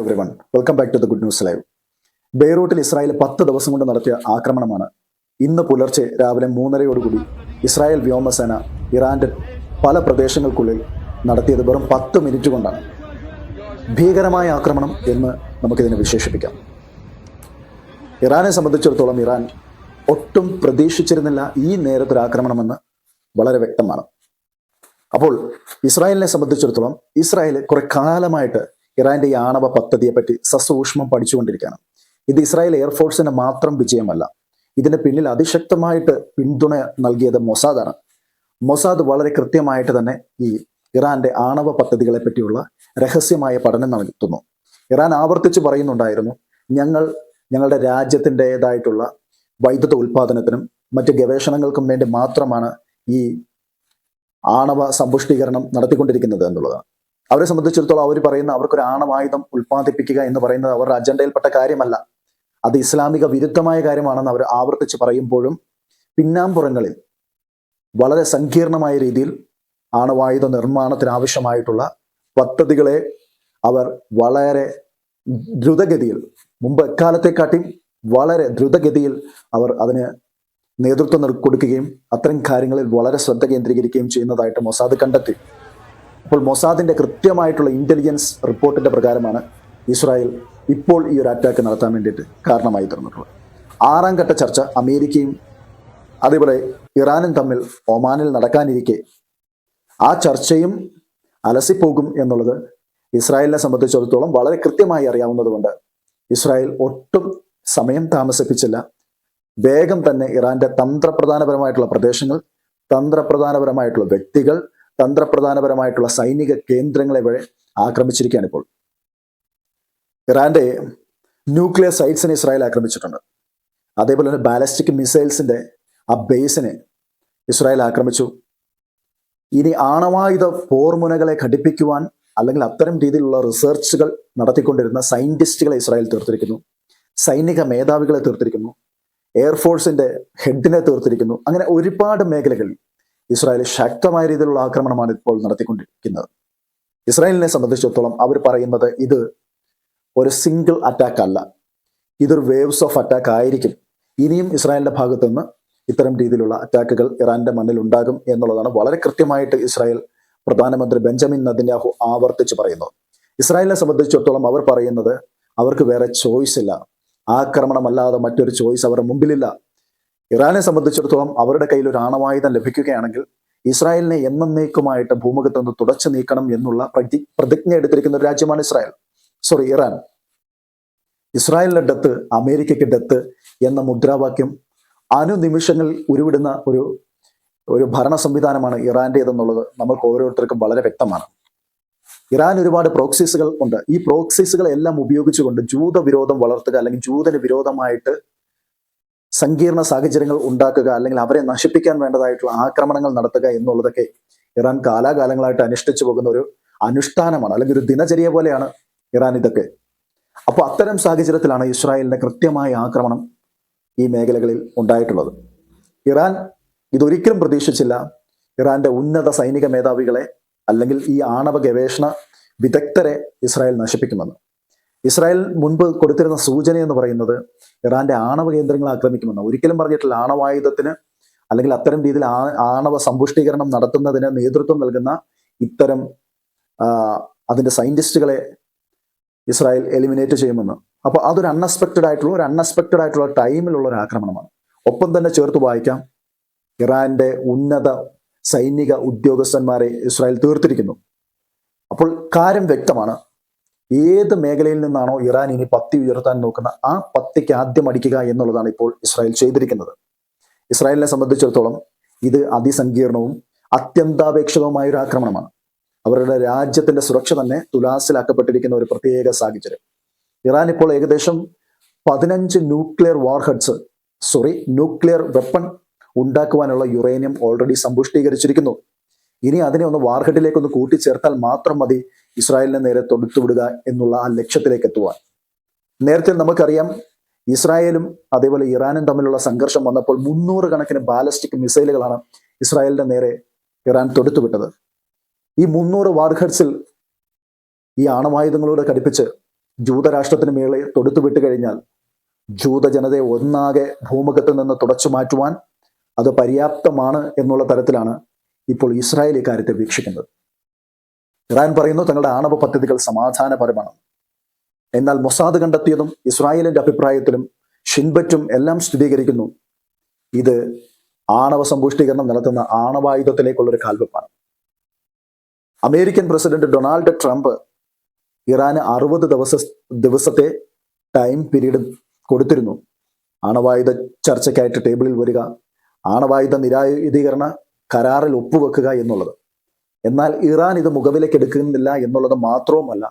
Every one welcome back to the good news live ബെയ്റൂട്ടിൽ Israel പത്ത് ദിവസം കൊണ്ട് നടത്തിയ ആക്രമണമാണ് ഇന്ന് പുലർച്ചെ രാവിലെ മൂന്നരയോടുകൂടി ഇസ്രായേൽ വ്യോമസേന ഇറാന്റെ പല പ്രദേശങ്ങൾക്കുള്ളിൽ നടത്തിയത് വെറും പത്ത് മിനിറ്റ് കൊണ്ടാണ്. ഭീകരമായ ആക്രമണം എന്ന് നമുക്കിതിനെ വിശേഷിപ്പിക്കാം. ഇറാനെ സംബന്ധിച്ചിടത്തോളം ഇറാൻ ഒട്ടും പ്രതീക്ഷിച്ചിരുന്നില്ല ഈ നേരത്തൊരു ആക്രമണമെന്ന് വളരെ വ്യക്തമാണ്. അപ്പോൾ ഇസ്രായേലിനെ സംബന്ധിച്ചിടത്തോളം ഇസ്രായേൽ കുറെ കാലമായിട്ട് ഇറാന്റെ ഈ ആണവ പദ്ധതിയെപ്പറ്റി സസൂക്ഷ്മം പഠിച്ചുകൊണ്ടിരിക്കുകയാണ്. ഇത് ഇസ്രായേൽ എയർഫോഴ്സിന് മാത്രം വിജയമല്ല. ഇതിന് പിന്നിൽ അതിശക്തമായിട്ട് പിന്തുണ നൽകിയത് മൊസാദാണ് മൊസാദ് വളരെ കൃത്യമായിട്ട് തന്നെ ഈ ഇറാന്റെ ആണവ പദ്ധതികളെ പറ്റിയുള്ള രഹസ്യമായ പഠനം നടത്തുന്നു. ഇറാൻ ആവർത്തിച്ച് പറയുന്നുണ്ടായിരുന്നു ഞങ്ങൾ ഞങ്ങളുടെ രാജ്യത്തിന്റെതായിട്ടുള്ള വൈദ്യുത ഉൽപാദനത്തിനും മറ്റ് ഗവേഷണങ്ങൾക്കും വേണ്ടി മാത്രമാണ് ഈ ആണവ സമ്പുഷ്ടീകരണം നടത്തിക്കൊണ്ടിരിക്കുന്നത് എന്നുള്ളതാണ്. അവരെ സംബന്ധിച്ചിടത്തോളം അവർ പറയുന്ന അവർക്കൊരു ആണവായുധം ഉൽപ്പാദിപ്പിക്കുക എന്ന് പറയുന്നത് അവരുടെ അജണ്ടയിൽപ്പെട്ട കാര്യമല്ല. അത് ഇസ്ലാമിക വിരുദ്ധമായ കാര്യമാണെന്ന് അവർ ആവർത്തിച്ച് പറയുമ്പോഴും പിന്നാമ്പുറങ്ങളിൽ വളരെ സങ്കീർണമായ രീതിയിൽ ആണവായുധ നിർമ്മാണത്തിന് ആവശ്യമായിട്ടുള്ള പദ്ധതികളെ അവർ വളരെ ദ്രുതഗതിയിൽ മുമ്പ് എക്കാലത്തെക്കാട്ടിയും വളരെ ദ്രുതഗതിയിൽ അവർ അതിന് നേതൃത്വം കൊടുക്കുകയും അത്തരം കാര്യങ്ങളിൽ വളരെ ശ്രദ്ധ കേന്ദ്രീകരിക്കുകയും ചെയ്യുന്നതായിട്ട് മൊസാദ് കണ്ടെത്തി. അപ്പോൾ മൊസാദിന്റെ കൃത്യമായിട്ടുള്ള ഇന്റലിജൻസ് റിപ്പോർട്ടിന്റെ പ്രകാരമാണ് ഇസ്രായേൽ ഇപ്പോൾ ഈ ഒരു അറ്റാക്ക് നടത്താൻ വേണ്ടിയിട്ട് കാരണമായി തീർന്നിട്ടുള്ളത്. ആറാം ഘട്ട ചർച്ച അമേരിക്കയും അതേപോലെ ഇറാനും തമ്മിൽ ഒമാനിൽ നടക്കാനിരിക്കെ ആ ചർച്ചയും അലസിപ്പോകും എന്നുള്ളത് ഇസ്രായേലിനെ സംബന്ധിച്ചിടത്തോളം വളരെ കൃത്യമായി അറിയാവുന്നതുകൊണ്ട് ഇസ്രായേൽ ഒട്ടും സമയം താമസിപ്പിച്ചില്ല. വേഗം തന്നെ ഇറാന്റെ തന്ത്രപ്രധാനപരമായിട്ടുള്ള പ്രദേശങ്ങൾ തന്ത്രപ്രധാനപരമായിട്ടുള്ള വ്യക്തികൾ തന്ത്രപ്രധാനപരമായിട്ടുള്ള സൈനിക കേന്ദ്രങ്ങളെ വരെ ആക്രമിച്ചിരിക്കുകയാണ് ഇപ്പോൾ. ഇറാന്റെ ന്യൂക്ലിയർ സൈറ്റ്സിനെ ഇസ്രായേൽ ആക്രമിച്ചിട്ടുണ്ട്. അതേപോലെ തന്നെ ബാലസ്റ്റിക് മിസൈൽസിന്റെ ആ ബേസിനെ ഇസ്രായേൽ ആക്രമിച്ചു. ഇനി ആണവായുധ ഫോർമുനകളെ ഘടിപ്പിക്കുവാൻ അല്ലെങ്കിൽ അത്തരം രീതിയിലുള്ള റിസർച്ചുകൾ നടത്തിക്കൊണ്ടിരുന്ന സയന്റിസ്റ്റുകളെ ഇസ്രായേൽ തീർത്തിരിക്കുന്നു. സൈനിക മേധാവികളെ തീർത്തിരിക്കുന്നു. എയർഫോഴ്സിന്റെ ഹെഡിനെ തീർത്തിരിക്കുന്നു. അങ്ങനെ ഒരുപാട് മേഖലകളിൽ ഇസ്രായേൽ ശക്തമായ രീതിയിലുള്ള ആക്രമണമാണ് ഇപ്പോൾ നടത്തിക്കൊണ്ടിരിക്കുന്നത്. ഇസ്രായേലിനെ സംബന്ധിച്ചിടത്തോളം അവർ പറയുന്നത് ഇത് ഒരു സിംഗിൾ അറ്റാക്ക് അല്ല. ഇതൊരു വേവ്സ് ഓഫ് അറ്റാക്ക് ആയിരിക്കും. ഇനിയും ഇസ്രായേലിന്റെ ഭാഗത്തു നിന്ന് ഇത്തരം രീതിയിലുള്ള അറ്റാക്കുകൾ ഇറാന്റെ മണ്ണിൽ ഉണ്ടാകും എന്നുള്ളതാണ് വളരെ കൃത്യമായിട്ട് ഇസ്രായേൽ പ്രധാനമന്ത്രി ബെഞ്ചമിൻ നദിന്യാഹു ആവർത്തിച്ച് പറയുന്നത്. ഇസ്രായേലിനെ സംബന്ധിച്ചിടത്തോളം അവർ പറയുന്നത് അവർക്ക് വേറെ ചോയ്സ് ഇല്ല. ആക്രമണമല്ലാതെ മറ്റൊരു ചോയ്സ് അവരുടെ മുമ്പിലില്ല. ഇറാനെ സംബന്ധിച്ചിടത്തോളം അവരുടെ കയ്യിൽ ഒരു ആണവായുധം ലഭിക്കുകയാണെങ്കിൽ ഇസ്രായേലിനെ എന്നേക്കുമായിട്ട് ഭൂമുഖത്ത് നിന്ന് തുടച്ചു നീക്കണം എന്നുള്ള പ്രതി പ്രതിജ്ഞ എടുത്തിരിക്കുന്ന ഒരു രാജ്യമാണ് ഇസ്രായേൽ. Sorry Iran. ഇസ്രായേലിന്റെ ഡെത്ത് അമേരിക്കയ്ക്ക് ഡെത്ത് എന്ന മുദ്രാവാക്യം അനുനിമിഷങ്ങൾ ഉരുവിടുന്ന ഒരു ഒരു ഭരണ സംവിധാനമാണ് ഇറാന്റേതെന്നുള്ളത് നമ്മൾക്ക് ഓരോരുത്തർക്കും വളരെ വ്യക്തമാണ്. ഇറാൻ ഒരുപാട് പ്രോക്സീസുകൾ ഉണ്ട്. ഈ പ്രോക്സീസുകളെല്ലാം ഉപയോഗിച്ചുകൊണ്ട് ജൂത വിരോധം വളർത്തുക അല്ലെങ്കിൽ ജൂതന് വിരോധമായിട്ട് സങ്കീർണ സാഹചര്യങ്ങൾ ഉണ്ടാക്കുക അല്ലെങ്കിൽ അവരെ നശിപ്പിക്കാൻ വേണ്ടതായിട്ടുള്ള ആക്രമണങ്ങൾ നടത്തുക എന്നുള്ളതൊക്കെ ഇറാൻ കാലാകാലങ്ങളായിട്ട് അനുഷ്ഠിച്ചു പോകുന്ന ഒരു അനുഷ്ഠാനമാണ് അല്ലെങ്കിൽ ഒരു ദിനചര്യ പോലെയാണ് ഇറാൻ ഇതൊക്കെ. അപ്പോൾ അത്തരം സാഹചര്യത്തിലാണ് ഇസ്രായേലിന്റെ കൃത്യമായ ആക്രമണം ഈ മേഖലകളിൽ ഉണ്ടായിട്ടുള്ളത്. ഇറാൻ ഇതൊരിക്കലും പ്രതീക്ഷിച്ചില്ല. ഇറാന്റെ ഉന്നത സൈനിക മേധാവികളെ അല്ലെങ്കിൽ ഈ ആണവ ഗവേഷണ വിദഗ്ധരെ ഇസ്രായേൽ നശിപ്പിക്കുമെന്ന്. ഇസ്രായേൽ മുൻപ് കൊടുത്തിരുന്ന സൂചന എന്ന് പറയുന്നത് ഇറാന്റെ ആണവ കേന്ദ്രങ്ങൾ ആക്രമിക്കുമെന്ന്. ഒരിക്കലും പറഞ്ഞിട്ടില്ല ആണവായുധത്തിന് അല്ലെങ്കിൽ അത്തരം രീതിയിൽ ആണവ സമ്പുഷ്ടീകരണം നടത്തുന്നതിന് നേതൃത്വം നൽകുന്ന ഇത്തരം അതിന്റെ സയന്റിസ്റ്റുകളെ ഇസ്രായേൽ എലിമിനേറ്റ് ചെയ്യുമെന്ന്. അപ്പോൾ അതൊരു അൺഎക്സ്പെക്റ്റഡ് ആയിട്ടുള്ള ഒരു അൺഎക്സ്പെക്റ്റഡ് ആയിട്ടുള്ള ടൈമിലുള്ള ഒരു ആക്രമണമാണ്. ഒപ്പം തന്നെ ചേർത്ത് വായിക്കാം. ഇറാന്റെ ഉന്നത സൈനിക ഉദ്യോഗസ്ഥന്മാരെ ഇസ്രായേൽ തീർത്തിരിക്കുന്നു. അപ്പോൾ കാര്യം വ്യക്തമാണ്. ഏത് മേഖലയിൽ നിന്നാണോ ഇറാൻ ഇനി പത്തി ഉയർത്താൻ നോക്കുന്ന ആ പത്തിക്ക് ആദ്യം അടിക്കുക എന്നുള്ളതാണ് ഇപ്പോൾ ഇസ്രായേൽ ചെയ്തിരിക്കുന്നത്. ഇസ്രായേലിനെ സംബന്ധിച്ചിടത്തോളം ഇത് അതിസങ്കീർണവും അത്യന്താപേക്ഷിതവുമായ ഒരു ആക്രമണമാണ്. അവരുടെ രാജ്യത്തിന്റെ സുരക്ഷ തന്നെ തുലാസിലാക്കപ്പെട്ടിരിക്കുന്ന ഒരു പ്രത്യേക സാഹചര്യം. ഇറാൻ ഇപ്പോൾ ഏകദേശം പതിനഞ്ച് nuclear warheads sorry nuclear weapon ഉണ്ടാക്കുവാനുള്ള uranium already സമ്പുഷ്ടീകരിച്ചിരിക്കുന്നു. ഇനി അതിനെ ഒന്ന് വാർഹെഡിലേക്ക് ഒന്ന് കൂട്ടിച്ചേർത്താൽ മാത്രം മതി ഇസ്രായേലിനെ നേരെ തൊടുത്തുവിടുക എന്നുള്ള ആ ലക്ഷ്യത്തിലേക്ക് എത്തുവാൻ. നേരത്തെ നമുക്കറിയാം ഇസ്രായേലും അതേപോലെ ഇറാനും തമ്മിലുള്ള സംഘർഷം വന്നപ്പോൾ മുന്നൂറ് കണക്കിന് ബാലസ്റ്റിക് മിസൈലുകളാണ് ഇസ്രായേലിന്റെ നേരെ ഇറാൻ തൊടുത്തുവിട്ടത് ഈ മുന്നൂറ് വാർഹഡ്സിൽ ഈ ആണവായുധങ്ങളോട് ഘടിപ്പിച്ച് ജൂതരാഷ്ട്രത്തിന് മേളെ തൊടുത്തുവിട്ട് കഴിഞ്ഞാൽ ജൂത ജനതയെ ഒന്നാകെ ഭൂമുഖത്ത് നിന്ന് തുടച്ചു മാറ്റുവാൻ അത് പര്യാപ്തമാണ് എന്നുള്ള തരത്തിലാണ് ഇപ്പോൾ ഇസ്രായേൽ ഇക്കാര്യത്തെ വീക്ഷിക്കുന്നത്. ഇറാൻ പറയുന്നു തങ്ങളുടെ ആണവ പദ്ധതികൾ സമാധാനപരമാണ്. എന്നാൽ മൊസാദ് കണ്ടെത്തിയതും ഇസ്രായേലിന്റെ അഭിപ്രായത്തിലും ഷിൻബറ്റും എല്ലാം സ്ഥിരീകരിക്കുന്നു. ഇത് ആണവ സമ്പുഷ്ടീകരണം നടത്തുന്ന ആണവായുധത്തിലേക്കുള്ള ഒരു കാൽവെപ്പാണ്. അമേരിക്കൻ പ്രസിഡന്റ് ഡൊണാൾഡ് ട്രംപ് ഇറാന് അറുപത് ദിവസ ദിവസത്തെ ടൈം പീരീഡ് കൊടുത്തിരുന്നു. ആണവായുധ ചർച്ചയ്ക്കായിട്ട് ടേബിളിൽ വരിക ആണവായുധ നിരായുധീകരണ കരാറിൽ ഒപ്പുവെക്കുക എന്നുള്ളത്. എന്നാൽ ഇറാൻ ഇത് മുഖവിലേക്ക് എടുക്കുന്നില്ല എന്നുള്ളത് മാത്രവുമല്ല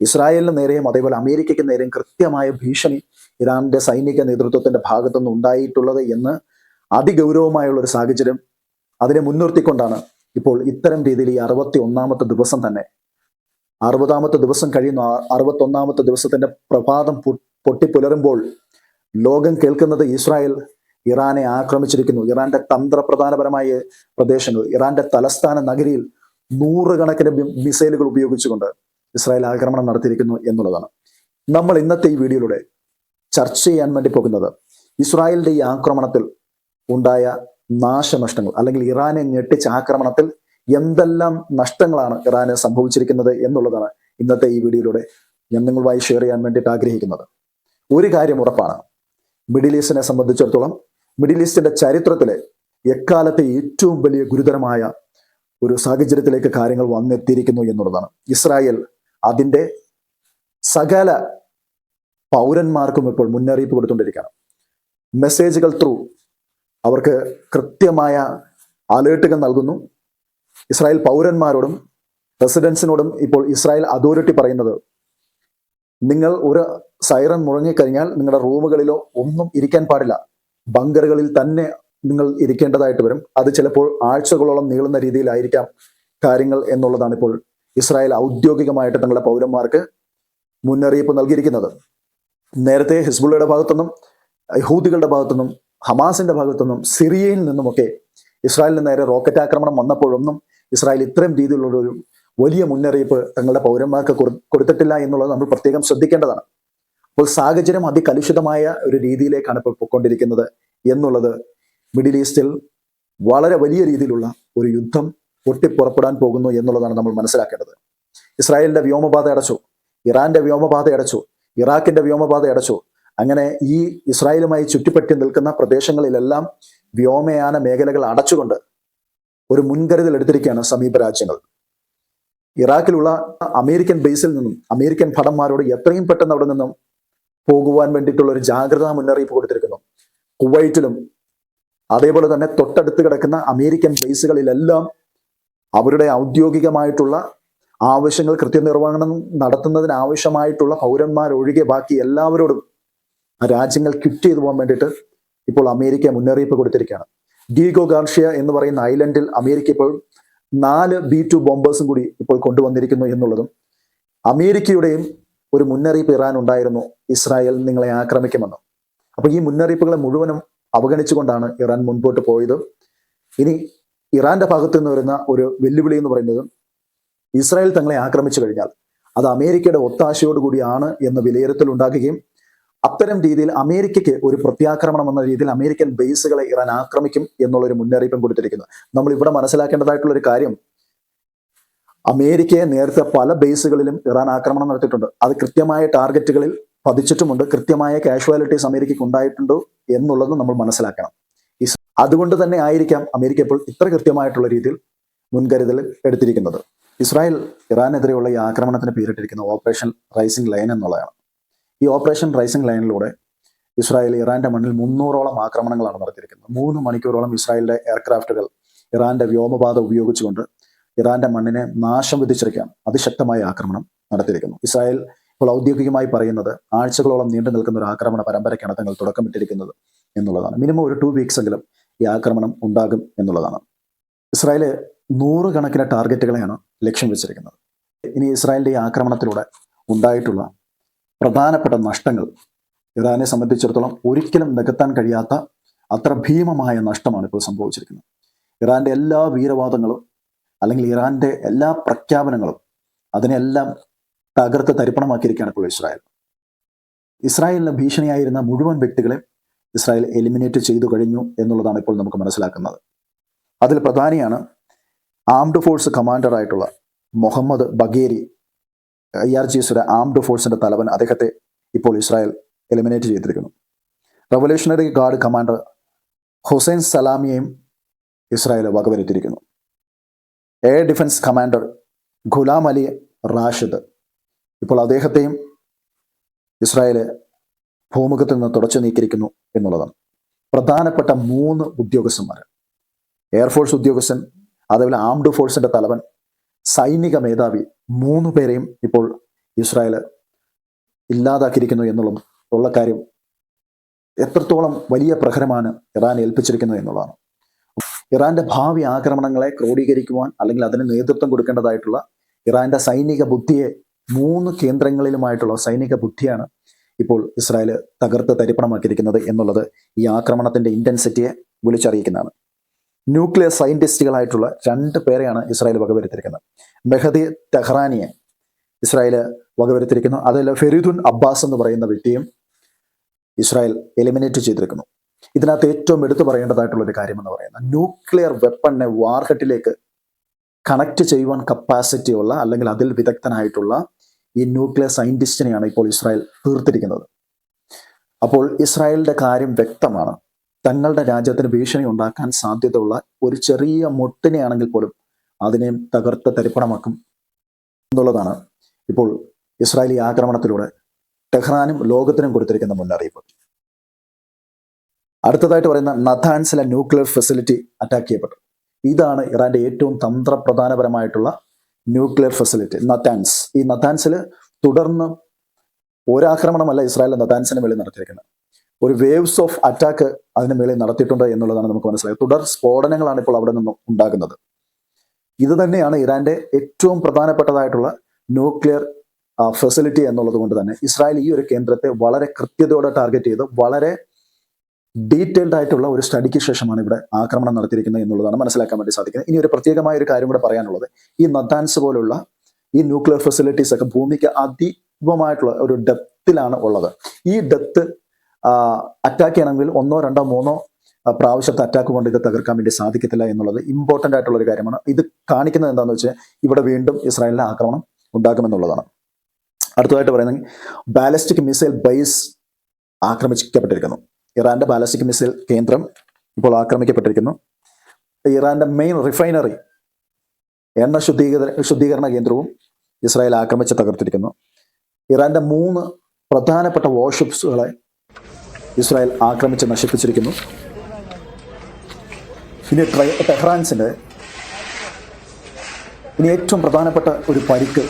ഇസ്രായേലിന് നേരെയും അതേപോലെ അമേരിക്കയ്ക്ക് നേരെയും കൃത്യമായ ഭീഷണി ഇറാന്റെ സൈനിക നേതൃത്വത്തിന്റെ ഭാഗത്തുനിന്ന് ഉണ്ടായിട്ടുള്ളത് എന്ന് അതിഗൗരവമായുള്ള ഒരു സാഹചര്യം അതിനെ മുൻനിർത്തിക്കൊണ്ടാണ് ഇപ്പോൾ ഇത്തരം രീതിയിൽ ഈ അറുപത്തി ഒന്നാമത്തെ ദിവസം തന്നെ അറുപതാമത്തെ ദിവസം കഴിയുന്നു അറുപത്തി ഒന്നാമത്തെ ദിവസത്തിന്റെ പ്രഭാതം പൊട്ടിപ്പുലരുമ്പോൾ ലോകം കേൾക്കുന്നത് ഇസ്രായേൽ ഇറാനെ ആക്രമിച്ചിരിക്കുന്നു. ഇറാന്റെ തന്ത്രപ്രധാനപരമായ പ്രദേശങ്ങൾ ഇറാന്റെ തലസ്ഥാന നഗരിയിൽ നൂറുകണക്കിന് മിസൈലുകൾ ഉപയോഗിച്ചുകൊണ്ട് ഇസ്രായേൽ ആക്രമണം നടത്തിയിരിക്കുന്നു എന്നുള്ളതാണ്. നമ്മൾ ഇന്നത്തെ ഈ വീഡിയോയിലൂടെ ചർച്ച ചെയ്യാൻ വേണ്ടി പോകുന്നത് ഇസ്രായേലിന്റെ ഈ ആക്രമണത്തിൽ ഉണ്ടായ നാശനഷ്ടങ്ങൾ അല്ലെങ്കിൽ ഇറാനെ ഞെട്ടിച്ച ആക്രമണത്തിൽ എന്തെല്ലാം നഷ്ടങ്ങളാണ് ഇറാന് സംഭവിച്ചിരിക്കുന്നത് എന്നുള്ളതാണ് ഇന്നത്തെ ഈ വീഡിയോയിലൂടെ ഞാൻ നിങ്ങളുമായി ഷെയർ ചെയ്യാൻ വേണ്ടിയിട്ട് ആഗ്രഹിക്കുന്നത്. ഒരു കാര്യം ഉറപ്പാണ്. മിഡിൽ ഈസ്റ്റിനെ സംബന്ധിച്ചിടത്തോളം മിഡിൽ ഈസ്റ്റിന്റെ ചരിത്രത്തിലെ എക്കാലത്തെ ഏറ്റവും വലിയ ഗുരുതരമായ ഒരു സാഹചര്യത്തിലേക്ക് കാര്യങ്ങൾ വന്നെത്തിയിരിക്കുന്നു എന്നുള്ളതാണ്. ഇസ്രായേൽ അതിന്റെ സകല പൗരന്മാർക്കും ഇപ്പോൾ മുന്നറിയിപ്പ് കൊടുത്തുകൊണ്ടിരിക്കുകയാണ്. മെസ്സേജുകൾ ത്രൂ അവർക്ക് കൃത്യമായ അലേർട്ടുകൾ നൽകുന്നു. ഇസ്രായേൽ പൗരന്മാരോടും റെസിഡൻസിനോടും ഇപ്പോൾ ഇസ്രായേൽ അതോറിറ്റി പറയുന്നത് നിങ്ങൾ ഒരു സൈറൻ മുഴങ്ങിക്കഴിഞ്ഞാൽ നിങ്ങളുടെ റൂമുകളിലോ ഒന്നും ഇരിക്കാൻ പാടില്ല. ബങ്കറുകളിൽ തന്നെ നിങ്ങൾ ഇരിക്കേണ്ടതായിട്ട് വരും. അത് ചിലപ്പോൾ ആഴ്ചകളോളം നീളുന്ന രീതിയിലായിരിക്കാം കാര്യങ്ങൾ എന്നുള്ളതാണ് ഇപ്പോൾ ഇസ്രായേൽ ഔദ്യോഗികമായിട്ട് തങ്ങളുടെ പൗരന്മാർക്ക് മുന്നറിയിപ്പ് നൽകിയിരിക്കുന്നത്. നേരത്തെ ഹിസ്ബുള്ളയുടെ ഭാഗത്തുനിന്നും യഹൂദികളുടെ ഭാഗത്തുനിന്നും ഹമാസിന്റെ ഭാഗത്തുനിന്നും സിറിയയിൽ നിന്നുമൊക്കെ ഇസ്രായേലിന് നേരെ റോക്കറ്റ് ആക്രമണം വന്നപ്പോഴൊന്നും ഇസ്രായേൽ ഇത്രയും രീതിയിലുള്ള ഒരു വലിയ മുന്നറിയിപ്പ് തങ്ങളുടെ പൗരന്മാർക്ക് കൊടുത്തിട്ടില്ല എന്നുള്ളത് നമ്മൾ പ്രത്യേകം ശ്രദ്ധിക്കേണ്ടതാണ്. അപ്പോൾ സാഹചര്യം അതികലുഷിതമായ ഒരു രീതിയിലേക്കാണ് ഇപ്പോൾ പൊയ്ക്കൊണ്ടിരിക്കുന്നത് എന്നുള്ളത് മിഡിൽ ഈസ്റ്റിൽ വളരെ വലിയ രീതിയിലുള്ള ഒരു യുദ്ധം പൊട്ടിപ്പുറപ്പെടാൻ പോകുന്നു എന്നുള്ളതാണ് നമ്മൾ മനസ്സിലാക്കേണ്ടത്. ഇസ്രായേലിന്റെ വ്യോമപാത അടച്ചു ഇറാന്റെ വ്യോമപാത അടച്ചു ഇറാഖിന്റെ വ്യോമപാത അടച്ചു. അങ്ങനെ ഈ ഇസ്രായേലുമായി ചുറ്റിപ്പറ്റി നിൽക്കുന്ന പ്രദേശങ്ങളിലെല്ലാം വ്യോമയാന മേഖലകൾ അടച്ചുകൊണ്ട് ഒരു മുൻകരുതൽ എടുത്തിരിക്കുകയാണ് സമീപ രാജ്യങ്ങൾ. ഇറാഖിലുള്ള അമേരിക്കൻ ബേസിൽ നിന്നും അമേരിക്കൻ ഭടന്മാരോട് എത്രയും പെട്ടെന്ന് അവിടെ നിന്നും പോകുവാൻ വേണ്ടിയിട്ടുള്ള ഒരു ജാഗ്രതാ മുന്നറിയിപ്പ് കൊടുത്തിരിക്കുന്നു. കുവൈറ്റിലും അതേപോലെ തന്നെ തൊട്ടടുത്ത് കിടക്കുന്ന അമേരിക്കൻ ബേസുകളിലെല്ലാം അവരുടെ ഔദ്യോഗികമായിട്ടുള്ള ആവശ്യങ്ങൾ കൃത്യനിർവഹണം നടത്തുന്നതിന് ആവശ്യമായിട്ടുള്ള പൗരന്മാരൊഴികെ ബാക്കി എല്ലാവരോടും രാജ്യങ്ങൾ ക്വിറ്റ് ചെയ്തു പോകാൻ വേണ്ടിയിട്ട് ഇപ്പോൾ അമേരിക്ക മുന്നറിയിപ്പ് കൊടുത്തിരിക്കുകയാണ്. ഡീഗോ ഗാർഷ്യ എന്ന് പറയുന്ന ഐലൻഡിൽ അമേരിക്ക ഇപ്പോൾ നാല് ബി ടു ബോംബേഴ്സും കൂടി ഇപ്പോൾ കൊണ്ടുവന്നിരിക്കുന്നു എന്നുള്ളതും അമേരിക്കയുടെയും ഒരു മുന്നറിയിപ്പ് ഇറാൻ ഉണ്ടായിരുന്നു. ഇസ്രായേൽ നിങ്ങളെ ആക്രമിക്കുമെന്ന്. അപ്പൊ ഈ മുന്നറിയിപ്പുകളെ മുഴുവനും അവഗണിച്ചുകൊണ്ടാണ് ഇറാൻ മുൻപോട്ട് പോയത്. ഇനി ഇറാന്റെ ഭാഗത്തു നിന്ന് വരുന്ന ഒരു വെല്ലുവിളി എന്ന് പറയുന്നത് ഇസ്രായേൽ തങ്ങളെ ആക്രമിച്ചു കഴിഞ്ഞാൽ അത് അമേരിക്കയുടെ ഒത്താശയോടുകൂടിയാണ് എന്ന് വിലയിരുത്തൽ ഉണ്ടാക്കുകയും അത്തരം രീതിയിൽ അമേരിക്കയ്ക്ക് ഒരു പ്രത്യാക്രമണം എന്ന രീതിയിൽ അമേരിക്കൻ ബേസുകളെ ഇറാൻ ആക്രമിക്കും എന്നുള്ള ഒരു മുന്നറിയിപ്പും കൊടുത്തിരിക്കുന്നു. നമ്മൾ ഇവിടെ മനസ്സിലാക്കേണ്ടതായിട്ടുള്ള ഒരു കാര്യം അമേരിക്കയെ നേരത്തെ പല ബേസുകളിലും ഇറാൻ ആക്രമണം നടത്തിയിട്ടുണ്ട്. അത് കൃത്യമായ ടാർഗറ്റുകളിൽ പതിച്ചിട്ടുമുണ്ട്. കൃത്യമായ കാഷ്വാലിറ്റീസ് അമേരിക്കയ്ക്ക് ഉണ്ടായിട്ടുണ്ടോ എന്നുള്ളത് നമ്മൾ മനസ്സിലാക്കണം. അതുകൊണ്ട് തന്നെ ആയിരിക്കാം അമേരിക്ക ഇപ്പോൾ ഇത്ര കൃത്യമായിട്ടുള്ള രീതിയിൽ മുൻകരുതൽ എടുത്തിരിക്കുന്നത്. ഇസ്രായേൽ ഇറാനെതിരെയുള്ള ഈ ആക്രമണത്തിന് പേരിട്ടിരിക്കുന്ന ഓപ്പറേഷൻ റൈസിംഗ് ലൈൻ എന്നുള്ളതാണ്. ഈ ഓപ്പറേഷൻ റൈസിംഗ് ലൈനിലൂടെ ഇസ്രായേൽ ഇറാന്റെ മണ്ണിൽ മുന്നൂറോളം ആക്രമണങ്ങളാണ് നടത്തിയിരിക്കുന്നത്. മൂന്ന് മണിക്കൂറോളം ഇസ്രായേലിന്റെ എയർക്രാഫ്റ്റുകൾ ഇറാന്റെ വ്യോമപാത ഉപയോഗിച്ചുകൊണ്ട് ഇറാന്റെ മണ്ണിനെ നാശം വിധിച്ചിരിക്കുകയാണ് അതിശക്തമായ ആക്രമണം നടത്തിയിരിക്കുന്നു. ഇസ്രായേൽ ഇപ്പോൾ ഔദ്യോഗികമായി പറയുന്നത് ആഴ്ചകളോളം നീണ്ടു നിൽക്കുന്ന ഒരു ആക്രമണ പരമ്പരയ്ക്കാണ് തങ്ങൾ തുടക്കമിട്ടിരിക്കുന്നത് എന്നുള്ളതാണ്. മിനിമം ഒരു ടു വീക്സ് എങ്കിലും ഈ ആക്രമണം ഉണ്ടാകും എന്നുള്ളതാണ്. ഇസ്രായേൽ നൂറുകണക്കിന് ടാർഗറ്റുകളെയാണ് ലക്ഷ്യം വെച്ചിരിക്കുന്നത്. ഇനി ഇസ്രായേലിന്റെ ഈ ആക്രമണത്തിലൂടെ ഉണ്ടായിട്ടുള്ള പ്രധാനപ്പെട്ട നഷ്ടങ്ങൾ ഇറാനെ സംബന്ധിച്ചിടത്തോളം ഒരിക്കലും നികത്താൻ കഴിയാത്ത അത്ര ഭീമമായ നഷ്ടമാണ് ഇപ്പോൾ സംഭവിച്ചിരിക്കുന്നത്. ഇറാന്റെ എല്ലാ വീരവാദങ്ങളും അല്ലെങ്കിൽ ഇറാന്റെ എല്ലാ പ്രഖ്യാപനങ്ങളും അതിനെല്ലാം തകർത്ത് തരിപ്പണമാക്കിയിരിക്കുകയാണ് ഇപ്പോൾ ഇസ്രായേൽ. ഇസ്രായേലിന് ഭീഷണിയായിരുന്ന മുഴുവൻ വ്യക്തികളെ ഇസ്രായേൽ എലിമിനേറ്റ് ചെയ്തു കഴിഞ്ഞു എന്നുള്ളതാണ് ഇപ്പോൾ നമുക്ക് മനസ്സിലാക്കുന്നത്. അതിൽ പ്രധാനിയാണ് armed force കമാൻഡറായിട്ടുള്ള Mohammad Bagheri I R G എസുടെ armed ഫോഴ്സിന്റെ തലവൻ അദ്ദേഹത്തെ ഇപ്പോൾ ഇസ്രായേൽ എലിമിനേറ്റ് ചെയ്തിരിക്കുന്നു. റവല്യൂഷണറി ഗാർഡ് കമാൻഡർ ഹുസൈൻ സലാമിയെയും Israel വകവരുത്തിയിരിക്കുന്നു. Air defence commander Gholam Ali Rashid ഇപ്പോൾ അദ്ദേഹത്തെയും ഇസ്രായേൽ ഭൂമുഖത്തിൽ നിന്ന് തുടച്ചു നീക്കിയിരിക്കുന്നു എന്നുള്ളതാണ്. പ്രധാനപ്പെട്ട മൂന്ന് ഉദ്യോഗസ്ഥന്മാർ എയർഫോഴ്സ് ഉദ്യോഗസ്ഥൻ അതേപോലെ ആംഡ് ഫോഴ്സിന്റെ തലവൻ സൈനിക മേധാവി മൂന്ന് പേരെയും ഇപ്പോൾ ഇസ്രായേൽ ഇല്ലാതാക്കിയിരിക്കുന്നു എന്നുള്ള ഉള്ള കാര്യം എത്രത്തോളം വലിയ പ്രഹരമാണ് ഇറാൻ ഏൽപ്പിച്ചിരിക്കുന്നത് എന്നുള്ളതാണ്. ഇറാന്റെ ഭാവി ആക്രമണങ്ങളെ ക്രോഡീകരിക്കുവാൻ അല്ലെങ്കിൽ അതിന് നേതൃത്വം കൊടുക്കേണ്ടതായിട്ടുള്ള ഇറാന്റെ സൈനിക ബുദ്ധിയെ മൂന്ന് കേന്ദ്രങ്ങളിലുമായിട്ടുള്ള സൈനിക ബുദ്ധിയാണ് ഇപ്പോൾ ഇസ്രായേൽ തകർത്ത് തരിപ്പണമാക്കിയിരിക്കുന്നത് എന്നുള്ളത് ഈ ആക്രമണത്തിന്റെ ഇന്റൻസിറ്റിയെ വിളിച്ചറിയിക്കുന്നതാണ്. ന്യൂക്ലിയർ സയന്റിസ്റ്റുകളായിട്ടുള്ള രണ്ട് പേരെയാണ് ഇസ്രായേൽ വകവരുത്തിയിരിക്കുന്നത്. മെഹദി ടെഹ്റാനിയെ ഇസ്രായേൽ വകവരുത്തിയിരിക്കുന്നു. അതല്ല ഫെരീദുൻ അബ്ബാസ് എന്ന് പറയുന്ന വ്യക്തിയും ഇസ്രായേൽ എലിമിനേറ്റ് ചെയ്തിരിക്കുന്നു. ഇതിനകത്ത് ഏറ്റവും എടുത്തു പറയേണ്ടതായിട്ടുള്ള ഒരു കാര്യമെന്ന് പറയുന്നത് ന്യൂക്ലിയർ വെപ്പണിനെ വാർഹട്ടിലേക്ക് കണക്ട് ചെയ്യുവാൻ കപ്പാസിറ്റി ഉള്ള അല്ലെങ്കിൽ അതിൽ വിദഗ്ധനായിട്ടുള്ള ഈ ന്യൂക്ലിയർ സയന്റിസ്റ്റിനെയാണ് ഇപ്പോൾ ഇസ്രായേൽ തീർത്തിരിക്കുന്നത്. അപ്പോൾ ഇസ്രായേലിന്റെ കാര്യം വ്യക്തമാണ്. തങ്ങളുടെ രാജ്യത്തിന് ഭീഷണി ഉണ്ടാക്കാൻ സാധ്യതയുള്ള ഒരു ചെറിയ മുട്ടിനെയാണെങ്കിൽ പോലും അതിനെയും തകർത്ത് തരിപ്പണമാക്കും എന്നുള്ളതാണ് ഇപ്പോൾ ഇസ്രായേലി ആക്രമണത്തിലൂടെ ടെഹ്റാനും ലോകത്തിനും കൊടുത്തിരിക്കുന്ന മുന്നറിയിപ്പ്. അടുത്തതായിട്ട് പറയുന്ന നഥാൻസിലെ ന്യൂക്ലിയർ ഫെസിലിറ്റി അറ്റാക്ക് ചെയ്യപ്പെട്ടു. ഇതാണ് ഇറാന്റെ ഏറ്റവും തന്ത്രപ്രധാനപരമായിട്ടുള്ള ന്യൂക്ലിയർ ഫെസിലിറ്റി നത്താൻസ് ഈ നത്താൻസിൽ തുടർന്ന് ഒരാക്രമണമല്ല ഇസ്രായേൽ നത്താൻസിന് മേളിൽ നടത്തിയിരിക്കുന്നത്. ഒരു വേവ്സ് ഓഫ് അറ്റാക്ക് അതിന് മേളിൽ നടത്തിയിട്ടുണ്ട് എന്നുള്ളതാണ് നമുക്ക് മനസ്സിലായത്. തുടർ സ്ഫോടനങ്ങളാണ് ഇപ്പോൾ അവിടെ നിന്നും ഉണ്ടാകുന്നത്. ഇത് തന്നെയാണ് ഇറാന്റെ ഏറ്റവും പ്രധാനപ്പെട്ടതായിട്ടുള്ള ന്യൂക്ലിയർ ഫെസിലിറ്റി എന്നുള്ളത് കൊണ്ട് തന്നെ ഇസ്രായേൽ ഈ ഒരു കേന്ദ്രത്തെ വളരെ കൃത്യതയോടെ ടാർഗറ്റ് ചെയ്ത് വളരെ ഡീറ്റെയിൽഡ് ആയിട്ടുള്ള ഒരു സ്റ്റഡിക്ക് ശേഷമാണ് ഇവിടെ ആക്രമണം നടത്തിയിരിക്കുന്നത് എന്നുള്ളതാണ് മനസ്സിലാക്കാൻ വേണ്ടി സാധിക്കുന്നത്. ഇനി ഒരു പ്രത്യേകമായ ഒരു കാര്യം കൂടെ പറയാനുള്ളത്. ഈ നദാൻസ് പോലുള്ള ഈ ന്യൂക്ലിയർ ഫെസിലിറ്റീസ് ഒക്കെ ഭൂമിക്ക് അതീവമായിട്ടുള്ള ഒരു ഡെപ്തിലാണ് ഉള്ളത്. ഈ ഡെപ്ത് അറ്റാക്ക് ചെയ്യണമെങ്കിൽ ഒന്നോ രണ്ടോ മൂന്നോ പ്രാവശ്യത്തെ അറ്റാക്ക് കൊണ്ട് ഇത് തകർക്കാൻ വേണ്ടി സാധിക്കത്തില്ല എന്നുള്ളത് ഇമ്പോർട്ടന്റ് ആയിട്ടുള്ള ഒരു കാര്യമാണ്. ഇത് കാണിക്കുന്നത് എന്താണെന്ന് വെച്ചാൽ ഇവിടെ വീണ്ടും ഇസ്രായേലിന്റെ ആക്രമണം ഉണ്ടാകുമെന്നുള്ളതാണ് അടുത്തതായിട്ട് പറയുന്നത് ബാലിസ്റ്റിക് മിസൈൽ ബേസ് ആക്രമിക്കപ്പെട്ടിരിക്കുന്നു. ഇറാന്റെ ബാലസ്റ്റിക് മിസൈൽ കേന്ദ്രം ഇപ്പോൾ ആക്രമിക്കപ്പെട്ടിരിക്കുന്നു. ഇറാന്റെ മെയിൻ റിഫൈനറി എണ്ണ ശുദ്ധീകരണ ശുദ്ധീകരണ കേന്ദ്രവും ഇസ്രായേൽ ആക്രമിച്ച് തകർത്തിരിക്കുന്നു. ഇറാന്റെ മൂന്ന് പ്രധാനപ്പെട്ട വാർഷിപ്സുകളെ ഇസ്രായേൽ ആക്രമിച്ച് നശിപ്പിച്ചിരിക്കുന്നു. ഇനി ട്രൈ ടെഹ്റാൻസിന്റെ ഇനി ഏറ്റവും പ്രധാനപ്പെട്ട ഒരു പരിക്ക്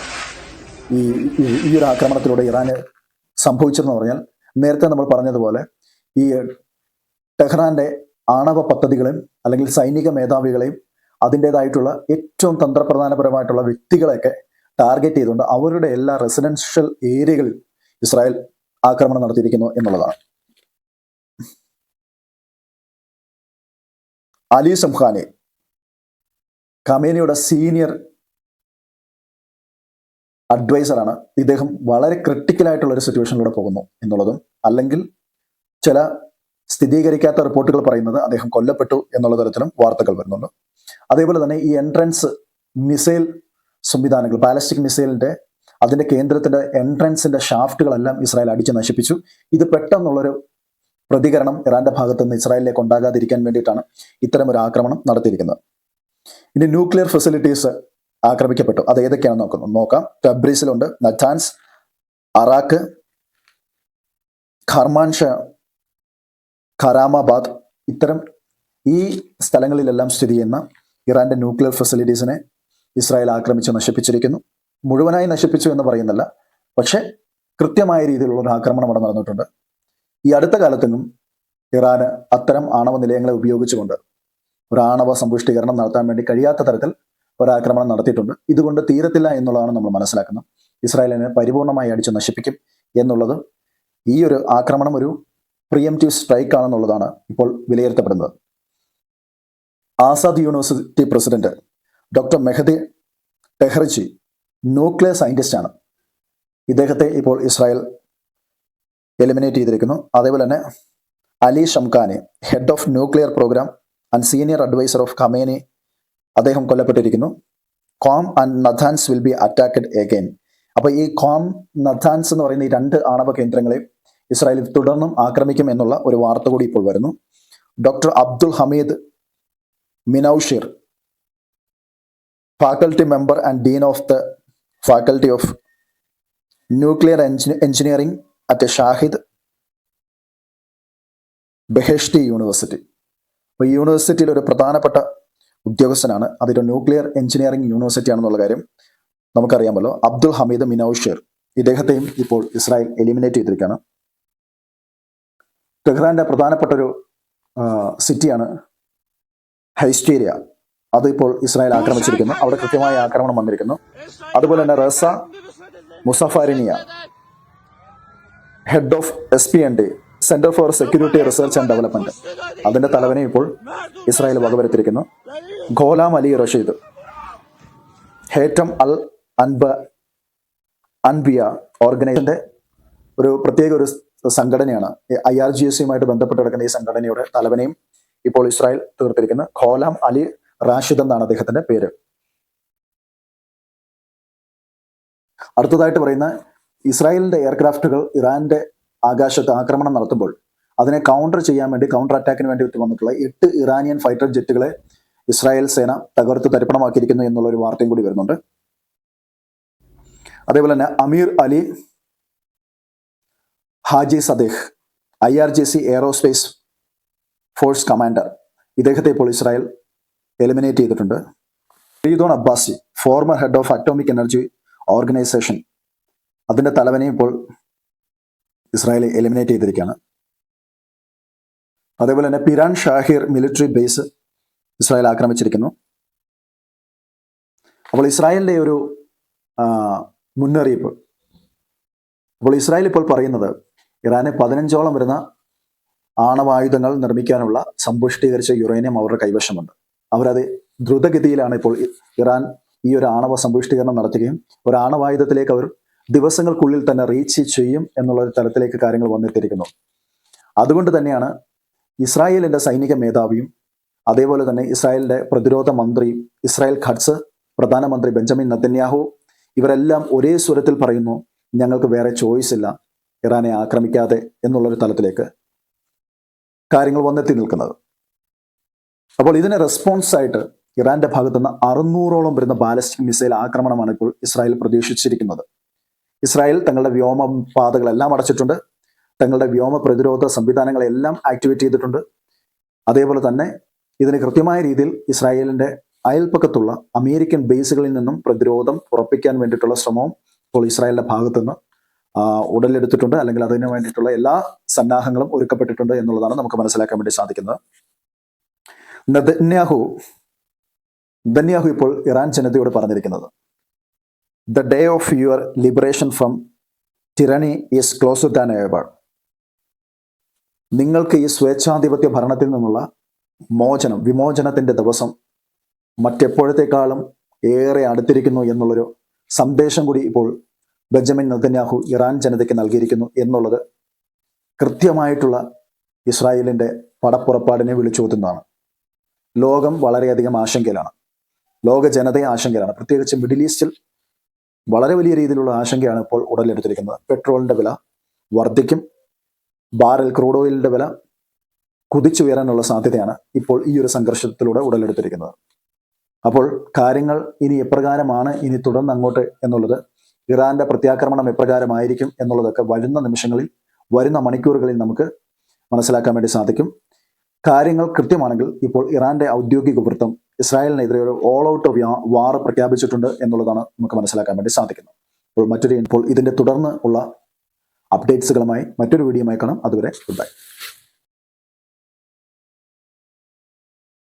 ഈ- ഈ ഒരു ആക്രമണത്തിലൂടെ ഇറാന് സംഭവിച്ചതെന്ന് പറഞ്ഞാൽ നേരത്തെ നമ്മൾ പറഞ്ഞതുപോലെ ഈ ടെഹ്റാന്റെ ആണവ പദ്ധതികളെയും അല്ലെങ്കിൽ സൈനിക മേധാവികളെയും അതിന്റെതായിട്ടുള്ള ഏറ്റവും തന്ത്രപ്രധാനപരമായിട്ടുള്ള വ്യക്തികളെയൊക്കെ ടാർഗറ്റ് ചെയ്തുകൊണ്ട് അവരുടെ എല്ലാ റെസിഡൻഷ്യൽ ഏരിയകളിൽ ഇസ്രായേൽ ആക്രമണം നടത്തിയിരിക്കുന്നു എന്നുള്ളതാണ്. അലി സംഖാനെ കമേനിയുടെ സീനിയർ അഡ്വൈസറാണ് ഇദ്ദേഹം വളരെ ക്രിട്ടിക്കലായിട്ടുള്ള ഒരു സിറ്റുവേഷനിലൂടെ പോകുന്നു എന്നുള്ളതും അല്ലെങ്കിൽ ചില സ്ഥിരീകരിക്കാത്ത റിപ്പോർട്ടുകൾ പറയുന്നത് അദ്ദേഹം കൊല്ലപ്പെട്ടു എന്നുള്ള തരത്തിലും വാർത്തകൾ വരുന്നുണ്ട്. അതേപോലെ തന്നെ ഈ എൻട്രൻസ് മിസൈൽ സംവിധാനങ്ങൾ ബാലസ്റ്റിക് മിസൈലിന്റെ അതിന്റെ കേന്ദ്രത്തിന്റെ എൻട്രൻസിന്റെ ഷാഫ്റ്റുകളെല്ലാം ഇസ്രായേൽ അടിച്ചു നശിപ്പിച്ചു. ഇത് പെട്ടെന്നുള്ളൊരു പ്രതികരണം ഇറാന്റെ ഭാഗത്ത് നിന്ന് ഇസ്രായേലിലേക്ക് ഉണ്ടാകാതിരിക്കാൻ വേണ്ടിയിട്ടാണ് ഇത്തരം ഒരു ആക്രമണം നടത്തിയിരിക്കുന്നത്. ഇനി ന്യൂക്ലിയർ ഫെസിലിറ്റീസ് ആക്രമിക്കപ്പെട്ടു. അത് ഏതൊക്കെയാണ് നോക്കുന്നത് നോക്കാം. ടബ്രീസിലുണ്ട് നഥാൻസ് അറാക്ക് ഖർമാൻഷ ഖറാമാബാദ് ഇത്തരം ഈ സ്ഥലങ്ങളിലെല്ലാം സ്ഥിതി ചെയ്യുന്ന ഇറാന്റെ ന്യൂക്ലിയർ ഫെസിലിറ്റീസിനെ ഇസ്രായേൽ ആക്രമിച്ച് നശിപ്പിച്ചിരിക്കുന്നു. മുഴുവനായി നശിപ്പിച്ചു എന്ന് പറയുന്നില്ല പക്ഷേ കൃത്യമായ രീതിയിലുള്ള ഒരു ആക്രമണം അവിടെ നടന്നിട്ടുണ്ട്. ഈ അടുത്ത കാലത്തെങ്ങും ഇറാന് അത്തരം ആണവ നിലയങ്ങളെ ഉപയോഗിച്ചുകൊണ്ട് ഒരു ആണവ സമ്പുഷ്ടീകരണം നടത്താൻ വേണ്ടി കഴിയാത്ത തരത്തിൽ ഒരാക്രമണം നടത്തിയിട്ടുണ്ട്. ഇതുകൊണ്ട് തീരത്തില്ല എന്നുള്ളതാണ് നമ്മൾ മനസ്സിലാക്കുന്നത്. ഇസ്രായേലിനെ പരിപൂർണമായി അടിച്ച് നശിപ്പിക്കും എന്നുള്ളത് ഈ ഒരു ആക്രമണം ഒരു പ്രിയംറ്റീവ് സ്ട്രൈക്ക് ആണെന്നുള്ളതാണ് ഇപ്പോൾ വിലയിരുത്തപ്പെടുന്നത്. Azad university president doctor Mehdi Tehranchi nuclear scientist ആണ് ഇദ്ദേഹത്തെ ഇപ്പോൾ ഇസ്രായേൽ എലിമിനേറ്റ് ചെയ്തിരിക്കുന്നു. അതേപോലെ തന്നെ Ali ഷംഖാനെ head of nuclear programme and senior advisor of Khamenei അദ്ദേഹം കൊല്ലപ്പെട്ടിരിക്കുന്നു. Qom and Natanz will be attacked again അപ്പോൾ ഈ കോം നഥാൻസ് എന്ന് പറയുന്ന ഈ രണ്ട് ആണവ കേന്ദ്രങ്ങളെ ഇസ്രായേൽ തുടർന്നും ആക്രമിക്കും എന്നുള്ള ഒരു വാർത്ത കൂടി ഇപ്പോൾ വരുന്നു. Doctor Abdul Hamid Minouchehr faculty member and dean of the faculty of nuclear engineering at Shahid Beheshti university. അപ്പോൾ ഈ യൂണിവേഴ്സിറ്റിയിൽ ഒരു പ്രധാനപ്പെട്ട ഉദ്യോഗസ്ഥനാണ്. അതൊരു ന്യൂക്ലിയർ എഞ്ചിനീയറിംഗ് യൂണിവേഴ്സിറ്റി ആണെന്നുള്ള കാര്യം നമുക്കറിയാമല്ലോ. അബ്ദുൽ ഹമീദ് മിനൌഷിർ ഇദ്ദേഹത്തെയും ഇപ്പോൾ ഇസ്രായേൽ എലിമിനേറ്റ് ചെയ്തിരിക്കുകയാണ്. ടെഹ്റാന്റെ പ്രധാനപ്പെട്ട ഒരു സിറ്റിയാണ് ഹൈസ്റ്റീരിയ. അതിപ്പോൾ ഇസ്രായേൽ ആക്രമിച്ചിരിക്കുന്നു. അവിടെ കൃത്യമായ ആക്രമണം വന്നിരിക്കുന്നു. അതുപോലെ തന്നെ Reza Mozaffarinia head of S P N D center for security research and development. അതിന്റെ തലവനെ ഇപ്പോൾ Israel വകവരുത്തിരിക്കുന്നു Gholam Ali Rashid Khatam al അൻബ Anbiya ഓർഗനൈസേഷന്റെ ഒരു പ്രത്യേക ഒരു സംഘടനയാണ്. ഐ ആർ ജി എസ് സിയുമായിട്ട് ബന്ധപ്പെട്ട് കിടക്കുന്ന ഈ സംഘടനയുടെ തലവനെയും ഇപ്പോൾ ഇസ്രായേൽ തീർത്തിരിക്കുന്ന. ഖോലാം അലി റാഷിദ് എന്നാണ് അദ്ദേഹത്തിന്റെ പേര്. അടുത്തതായിട്ട് പറയുന്ന ഇസ്രായേലിന്റെ എയർക്രാഫ്റ്റുകൾ ഇറാന്റെ ആകാശത്ത് ആക്രമണം നടത്തുമ്പോൾ അതിനെ കൗണ്ടർ ചെയ്യാൻ വേണ്ടി കൗണ്ടർ അറ്റാക്കിന് വേണ്ടി വന്നിട്ടുള്ള എട്ട് ഇറാനിയൻ ഫൈറ്റർ ജെറ്റുകളെ ഇസ്രായേൽ സേന തകർത്ത് തരിപ്പണമാക്കിയിരിക്കുന്നു എന്നുള്ള ഒരു വാർത്തയും കൂടി വരുന്നുണ്ട്. അതേപോലെ തന്നെ Amir Ali Hajizadeh I R G C aerospace force commander ഇദ്ദേഹത്തെ ഇപ്പോൾ ഇസ്രായേൽ എലിമിനേറ്റ് ചെയ്തിട്ടുണ്ട്. Fereydoun Abbasi former head of atomic energy organisation അതിന്റെ തലവനെ ഇപ്പോൾ ഇസ്രായേൽ എലിമിനേറ്റ് ചെയ്തിരിക്കുകയാണ്. അതേപോലെ തന്നെ Piranshahr military base Israel ആക്രമിച്ചിരിക്കുന്നു. അപ്പോൾ ഇസ്രായേലിന്റെ ഒരു മുന്നറിയിപ്പ്. അപ്പോൾ ഇസ്രായേൽ ഇപ്പോൾ പറയുന്നത് ഇറാന് പതിനഞ്ചോളം വരുന്ന ആണവായുധങ്ങൾ നിർമ്മിക്കാനുള്ള സമ്പുഷ്ടീകരിച്ച യുറേനിയം അവരുടെ കൈവശമുണ്ട്. അവരത് ദ്രുതഗതിയിലാണ് ഇപ്പോൾ ഇറാൻ ഈ ഒരു ആണവ സമ്പുഷ്ടീകരണം നടത്തുകയും ഒരു ആണവായുധത്തിലേക്ക് അവർ ദിവസങ്ങൾക്കുള്ളിൽ തന്നെ റീച്ച് ചെയ്യും എന്നുള്ള ഒരു തലത്തിലേക്ക് കാര്യങ്ങൾ വന്നെത്തിയിരിക്കുന്നു. അതുകൊണ്ട് തന്നെയാണ് ഇസ്രായേലിന്റെ സൈനിക മേധാവിയും അതേപോലെ തന്നെ ഇസ്രായേലിന്റെ പ്രതിരോധ മന്ത്രി ഇസ്രായേൽ ഖട്സ് പ്രധാനമന്ത്രി ബെഞ്ചമിൻ നത്തന്യാഹു ഇവരെല്ലാം ഒരേ സ്വരത്തിൽ പറയുന്നു ഞങ്ങൾക്ക് വേറെ ചോയ്സ് ഇല്ല. ഇറാനെ ആക്രമിക്കാതെ എന്നുള്ളൊരു തലത്തിലേക്ക് കാര്യങ്ങൾ വന്നെത്തി നിൽക്കുന്നത്. അപ്പോൾ ഇതിന് റെസ്പോൺസ് ആയിട്ട് ഇറാന്റെ ഭാഗത്തുനിന്ന് അറുന്നൂറോളം വരുന്ന ബാലിസ്റ്റിക് മിസൈൽ ആക്രമണമാണ് ഇപ്പോൾ ഇസ്രായേൽ പ്രതീക്ഷിച്ചിരിക്കുന്നത്. ഇസ്രായേൽ തങ്ങളുടെ വ്യോമ പാതകളെല്ലാം അടച്ചിട്ടുണ്ട്. തങ്ങളുടെ വ്യോമ പ്രതിരോധ സംവിധാനങ്ങളെല്ലാം ആക്ടിവേറ്റ് ചെയ്തിട്ടുണ്ട്. അതേപോലെ തന്നെ ഇതിന് കൃത്യമായ രീതിയിൽ ഇസ്രായേലിന്റെ അയൽപ്പക്കത്തുള്ള അമേരിക്കൻ ബേസുകളിൽ നിന്നും പ്രതിരോധം ഉറപ്പിക്കാൻ വേണ്ടിയിട്ടുള്ള ശ്രമവും ഇപ്പോൾ ഇസ്രായേലിന്റെ ഭാഗത്തുനിന്ന് ഉടലെടുത്തിട്ടുണ്ട്. അല്ലെങ്കിൽ അതിനു വേണ്ടിയിട്ടുള്ള എല്ലാ സന്നാഹങ്ങളും ഒരുക്കപ്പെട്ടിട്ടുണ്ട് എന്നുള്ളതാണ് നമുക്ക് മനസ്സിലാക്കാൻ വേണ്ടി സാധിക്കുന്നത്. നദന്യാഹു. ദന്യാഹു ഇപ്പോൾ ഇറാൻ ജനതയോട് പറഞ്ഞിരിക്കുന്നത്. The day of your liberation from tyranny is close than ever നിങ്ങൾക്ക് ഈ സ്വേച്ഛാധിപത്യ ഭരണത്തിൽ നിന്നുള്ള മോചനം വിമോചനത്തിന്റെ ദിവസം മറ്റെപ്പോഴത്തേക്കാളും ഏറെ അടുത്തിരിക്കുന്നു എന്നുള്ളൊരു സന്ദേശം കൂടി ഇപ്പോൾ ബെഞ്ചമിൻ നെതന്യാഹു ഇറാൻ ജനതയ്ക്ക് നൽകിയിരിക്കുന്നു എന്നുള്ളത് കൃത്യമായിട്ടുള്ള ഇസ്രായേലിന്റെ പടപ്പുറപ്പാടിനെ വിളിച്ചോതുന്നതാണ്. ലോകം വളരെയധികം ആശങ്കയിലാണ്. ലോക ജനതയെ ആശങ്കയിലാണ്. പ്രത്യേകിച്ച് മിഡിൽ ഈസ്റ്റിൽ വളരെ വലിയ രീതിയിലുള്ള ആശങ്കയാണ് ഇപ്പോൾ ഉടലെടുത്തിരിക്കുന്നത്. പെട്രോളിന്റെ വില വർദ്ധിക്കും. ബാരൽ ക്രൂഡ് ഓയിലിന്റെ വില കുതിച്ചുയരാനുള്ള സാധ്യതയാണ് ഇപ്പോൾ ഈ ഒരു സംഘർഷത്തിലൂടെ ഉടലെടുത്തിരിക്കുന്നത്. അപ്പോൾ കാര്യങ്ങൾ ഇനി എപ്രകാരമാണ്? ഇനി തുടർന്ന് അങ്ങോട്ട് എന്നുള്ളത് ഇറാന്റെ പ്രത്യാക്രമണം എപ്രകാരമായിരിക്കും എന്നുള്ളതൊക്കെ വരുന്ന നിമിഷങ്ങളിൽ വരുന്ന മണിക്കൂറുകളിൽ നമുക്ക് മനസ്സിലാക്കാൻ വേണ്ടി സാധിക്കും. കാര്യങ്ങൾ കൃത്യമാണെങ്കിൽ ഇപ്പോൾ ഇറാന്റെ ഔദ്യോഗിക വൃത്തം ഇസ്രായേലിനെതിരെ ഒരു ഓൾ ഔട്ട് ഓഫ് വാർ പ്രഖ്യാപിച്ചിട്ടുണ്ട് എന്നുള്ളതാണ് നമുക്ക് മനസ്സിലാക്കാൻ വേണ്ടി സാധിക്കുന്നത്. അപ്പോൾ മറ്റൊരു ഇപ്പോൾ ഇതിന്റെ തുടർന്ന് ഉള്ള അപ്ഡേറ്റ്സുകളുമായി മറ്റൊരു വീഡിയോയുമായി കാണാം. അതുവരെ ഗുഡ് ബൈ